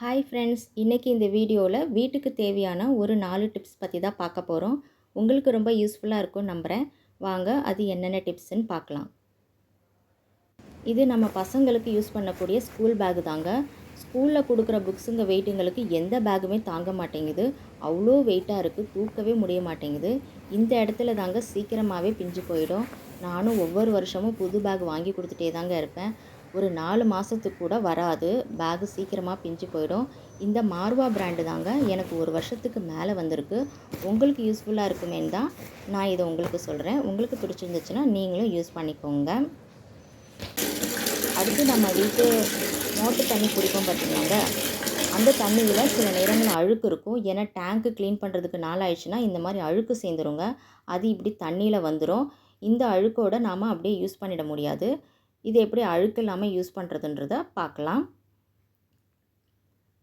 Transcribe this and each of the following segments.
Hi friends இன்றைக்கி இந்த வீடியோவில் வீட்டுக்கு தேவையான ஒரு நாலு டிப்ஸ் பற்றி தான் பார்க்க போகிறோம் உங்களுக்கு ரொம்ப யூஸ்ஃபுல்லாக இருக்கும் நம்புகிறேன் வாங்க அது என்னென்ன டிப்ஸ்ன்னு பார்க்கலாம். இது நம்ம பசங்களுக்கு யூஸ் பண்ணக்கூடிய ஸ்கூல் பேகு தாங்க. ஸ்கூலில் கொடுக்குற புக்ஸுங்க வெயிட்டுங்களுக்கு எந்த பேகுமே தாங்க மாட்டேங்குது. அவ்வளோ வெயிட்டாக இருக்குது தூக்கவே முடிய மாட்டேங்குது. இந்த இடத்துல தாங்க சீக்கிரமாகவே பிஞ்சு போயிடும். நானும் ஒவ்வொரு வருஷமும் புது பேக் வாங்கி கொடுத்துட்டே தாங்க இருப்பேன். ஒரு நாலு மாதத்துக்கு கூட வராது. பேகு சீக்கிரமாக பிஞ்சு போயிடும். இந்த மார்வா பிராண்டு தாங்க எனக்கு ஒரு வருஷத்துக்கு மேலே வந்திருக்கு. உங்களுக்கு யூஸ்ஃபுல்லாக இருக்குமேன்னு தான் நான் இதை உங்களுக்கு சொல்கிறேன் உங்களுக்கு பிடிச்சிருந்துச்சுன்னா நீங்களும் யூஸ் பண்ணிக்கோங்க. அடுத்து நம்ம வீட்டு மோட்டு தண்ணி குடிப்போம் பார்த்தீங்களாங்க அந்த தண்ணியில் சில நேரங்கள் அழுக்கு இருக்கும். ஏன்னா டேங்க்கு க்ளீன் பண்ணுறதுக்கு நாள் ஆயிடுச்சுன்னா இந்த மாதிரி அழுக்கு சேர்ந்துருங்க. அது இப்படி தண்ணியில் வந்துடும் இந்த அழுக்கோடு நாம் அப்படியே யூஸ் பண்ணிட முடியாது. இது எப்படி அழுக்கு இல்லாமல் யூஸ் பண்ணுறதுன்றத பார்க்கலாம்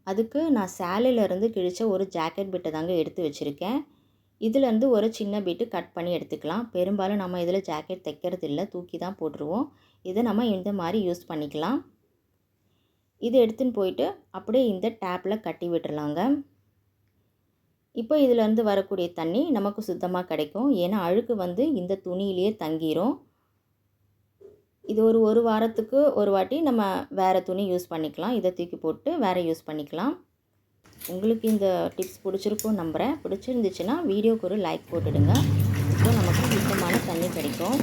அதுக்கு நான் சேலையிலேருந்து கிழிச்ச ஒரு ஜாக்கெட் பிட்டை தாங்க எடுத்து வச்சுருக்கேன். இதுலேருந்து ஒரு சின்ன பிட்டு கட் பண்ணி எடுத்துக்கலாம். பெரும்பாலும் நம்ம இதில் ஜாக்கெட் தைக்கிறது இல்லை தூக்கி தான் போட்டுருவோம். இதை நம்ம இந்த மாதிரி யூஸ் பண்ணிக்கலாம். இதை எடுத்துன்னு போயிட்டு அப்படியே இந்த டேப்பில் கட்டி விட்டுறலாங்க. இப்போ இதிலேருந்து வரக்கூடிய தண்ணி நமக்கு சுத்தமாக கிடைக்கும். ஏன்னா அழுக்கு வந்து இந்த துணியிலேயே தங்கிரும். இது ஒரு ஒரு வாரத்துக்கு ஒரு வாட்டி நம்ம வேறு துணி யூஸ் பண்ணிக்கலாம். இதை தூக்கி போட்டு வேறு யூஸ் பண்ணிக்கலாம். உங்களுக்கு இந்த டிப்ஸ் பிடிச்சிருக்கும் நம்புகிறேன் பிடிச்சிருந்துச்சுன்னா வீடியோக்கு ஒரு லைக் போட்டுடுங்க. இப்போ நமக்கு சுத்தமான தண்ணி கிடைக்கும்.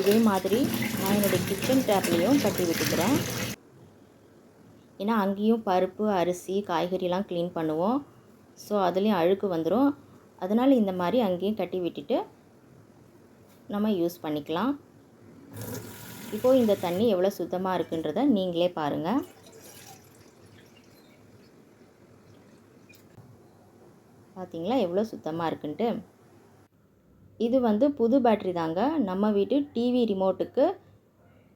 இதே மாதிரி நான் என்னுடைய கிச்சன் டேப்லேயும் கட்டி விட்டுக்கிறேன். ஏன்னா அங்கேயும் பருப்பு அரிசி காய்கறிலாம் க்ளீன் பண்ணுவோம். ஸோ அதுலேயும் அழுக்கு வந்துடும் அதனால் இந்த மாதிரி அங்கேயும் கட்டி விட்டுட்டு நம்ம யூஸ் பண்ணிக்கலாம். இப்போது இந்த தண்ணி எவ்வளோ சுத்தமாக இருக்குன்றத நீங்களே பாருங்கள் பார்த்தீங்களா எவ்வளோ சுத்தமாக இருக்குன்ட்டு. இது வந்து புது பேட்ரி தாங்க. நம்ம வீட்டு டிவி ரிமோட்டுக்கு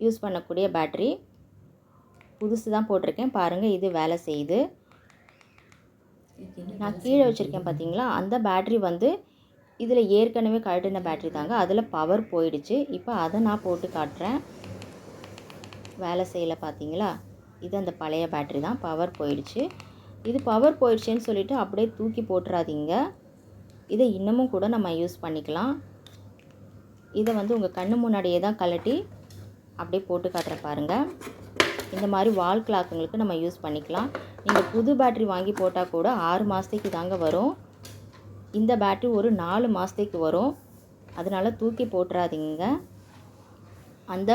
யூஸ் பண்ணக்கூடிய பேட்ரி புதுசு தான் போட்டிருக்கேன். பாருங்கள் இது வேலை செய்யுது. நான் கீழே வச்சுருக்கேன் பார்த்தீங்களா அந்த பேட்ரி வந்து இதில் ஏற்கனவே கழட்டின பேட்ரி தாங்க. அதில் பவர் போயிடுச்சு. இப்போ அதை நான் போட்டு காட்டுறேன். வேலை செய்யலை பார்த்தீங்களா இது அந்த பழைய பேட்ரி தான். பவர் போயிடுச்சு. இது பவர் போயிடுச்சுன்னு சொல்லிவிட்டு அப்படியே தூக்கி போட்டுறாதீங்க. இதை இன்னமும் கூட நம்ம யூஸ் பண்ணிக்கலாம். இதை வந்து உங்கள் கண்ணு முன்னாடியே தான் கழட்டி அப்படியே போட்டு காட்டுற பாருங்கள் இந்த மாதிரி வால் கிளாக்குங்களுக்கு நம்ம யூஸ் பண்ணிக்கலாம். நீங்கள் புது பேட்ரி வாங்கி போட்டால் கூட ஆறு மாதத்துக்கு தாங்க வரும். இந்த பேட்ரி ஒரு நாலு மாதத்துக்கு வரும். அதனால் தூக்கி போட்டுறாதீங்க. அந்த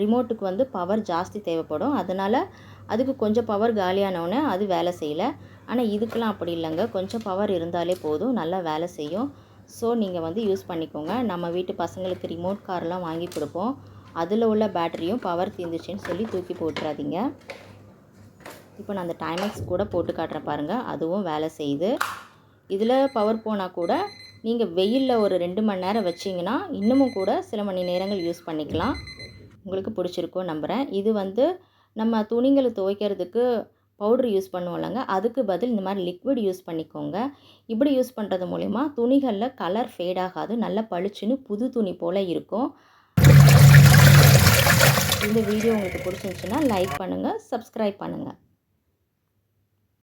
ரிமோட்டுக்கு வந்து பவர் ஜாஸ்தி தேவைப்படும். அதனால் அதுக்கு கொஞ்சம் பவர் காலியானவுடனே அது வேலை செய்யலை. ஆனால் இதுக்கெலாம் அப்படி இல்லைங்க. கொஞ்சம் பவர் இருந்தாலே போதும். நல்லா வேலை செய்யும். ஸோ நீங்கள் வந்து யூஸ் பண்ணிக்கோங்க. நம்ம வீட்டு பசங்களுக்கு ரிமோட் கார்லாம் வாங்கி கொடுப்போம். அதில் உள்ள பேட்டரியும் பவர் தீர்ந்துச்சுன்னு சொல்லி தூக்கி போட்டுறாதீங்க. இப்போ நான் அந்த டைமக்ஸ் கூட போட்டு காட்டுறேன் பாருங்கள் அதுவும் வேலை செய்யுது. இதில் பவர் போனால் கூட நீங்கள் வெயிலில் ஒரு ரெண்டு மணி நேரம் வச்சிங்கன்னா இன்னமும் கூட சில மணி நேரங்கள் யூஸ் பண்ணிக்கலாம். உங்களுக்கு பிடிச்சிருக்கும் நம்புகிறேன் இது வந்து நம்ம துணிங்களை துவைக்கிறதுக்கு பவுட்ரு யூஸ் பண்ணுவோம்லங்க. அதுக்கு பதில் இந்த மாதிரி லிக்விட் யூஸ் பண்ணிக்கோங்க. இப்படி யூஸ் பண்ணுறது மூலிமா துணிகளில் கலர் ஃபேட் ஆகாது. நல்லா பளிச்சுன்னு புது துணி போல் இருக்கும். இந்த வீடியோ உங்களுக்கு பிடிச்சிருந்துச்சுன்னா லைக் பண்ணுங்கள் சப்ஸ்கிரைப் பண்ணுங்கள்